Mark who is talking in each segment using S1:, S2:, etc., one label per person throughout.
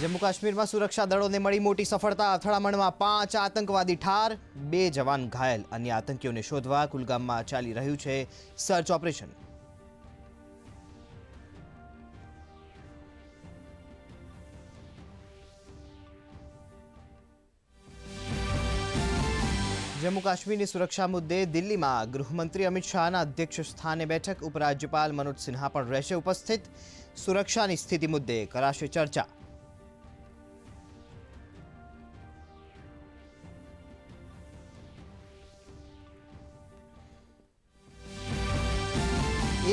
S1: જમ્મુ કાશ્મીરમાં સુરક્ષા દળોને મળી મોટી સફળતા. અથડામણમાં પાંચ આતંકવાદી ઠાર, બે જવાન ઘાયલ. અન્ય આતંકીઓને શોધવા કુલગામમાં ચાલી રહ્યું છે સર્ચ ઓપરેશન. જમ્મુ કાશ્મીરની સુરક્ષા મુદ્દે દિલ્હીમાં ગૃહમંત્રી અમિત શાહના અધ્યક્ષ સ્થાને બેઠક. ઉપરાજ્યપાલ મનોજ સિન્હા પણ રહેશે ઉપસ્થિત. સુરક્ષાની સ્થિતિ મુદ્દે કરાશે ચર્ચા.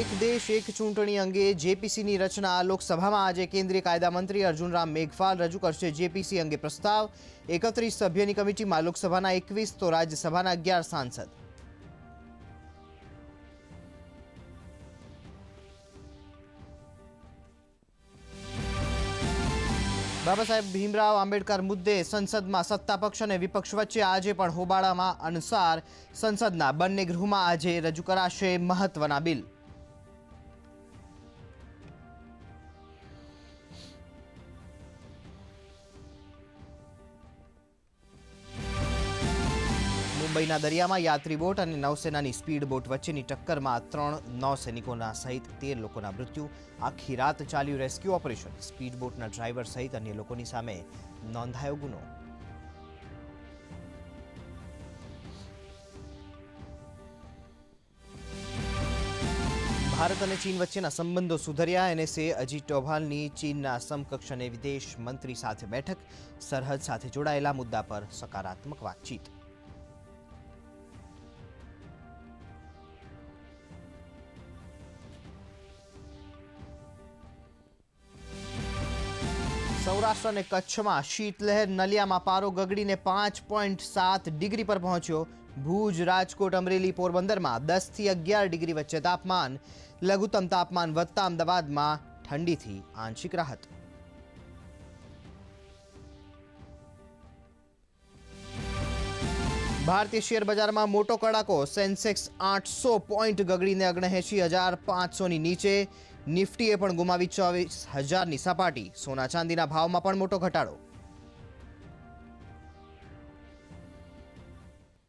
S1: એક દેશ, એક ચૂંટણી અંગે જેપીસીની રચના. લોકસભામાં આજે કેન્દ્રીય કાયદા મંત્રી અર્જુન રામ મેઘવાલ રજૂ કરશે જેપીસી અંગે પ્રસ્તાવ. એકત્રીસ સભ્યની કમિટીમાં લોકસભાના એકવીસ, તો રાજ્યસભાના અગિયાર સાંસદ. બાબા સાહેબ, ભીમરાવ આંબેડકર મુદ્દે સંસદમાં સત્તા પક્ષ અને વિપક્ષ વચ્ચે આજે પણ હોબાળામાં અનુસાર સંસદના બંને ગૃહમાં આજે રજૂ કરાશે મહત્વના બિલ. મુંબઈના દરિયામાં યાત્રી બોટ અને નૌસેનાની સ્પીડ બોટ વચ્ચેની ટક્કરમાં ત્રણ નૌસૈનિકોના સહિત તેર લોકોના મૃત્યુ. આખી રાત ચાલ્યું રેસ્ક્યુ ઓપરેશન. સ્પીડ બોટના ડ્રાઈવર સહિત અન્ય લોકોની સામે નોંધાયો ગુનો. ભારત અને ચીન વચ્ચેના સંબંધો સુધર્યા. એનએસએ અજીત ડોભાલની ચીનના સમકક્ષ અને વિદેશ મંત્રી સાથે બેઠક. સરહદ સાથે જોડાયેલા મુદ્દા પર સકારાત્મક વાતચીત. સૌરાષ્ટ્ર અને કચ્છમાં શીતલહેર, નલિયામાં પારો ગગડીને પાંચ પોઈન્ટ સાત ડિગ્રી પર પહોંચ્યો. ભુજ, રાજકોટ, અમરેલી પોરબંદરમાં દસથી અગિયાર ડિગ્રી વચ્ચે તાપમાન. લઘુત્તમ તાપમાન વધતા અમદાવાદમાં ઠંડીથી આંશિક રાહત. ભારતીય શેર બજારમાં મોટો કડાકો સેન્સેક્સ આઠસો પોઈન્ટ ગગડીને ઓગણએંશી હજાર પાંચસોની નીચે. નિફ્ટીએ પણ ગુમાવી ચોવીસ હજારની સપાટી સોના ચાંદીના ભાવમાં પણ મોટો ઘટાડો.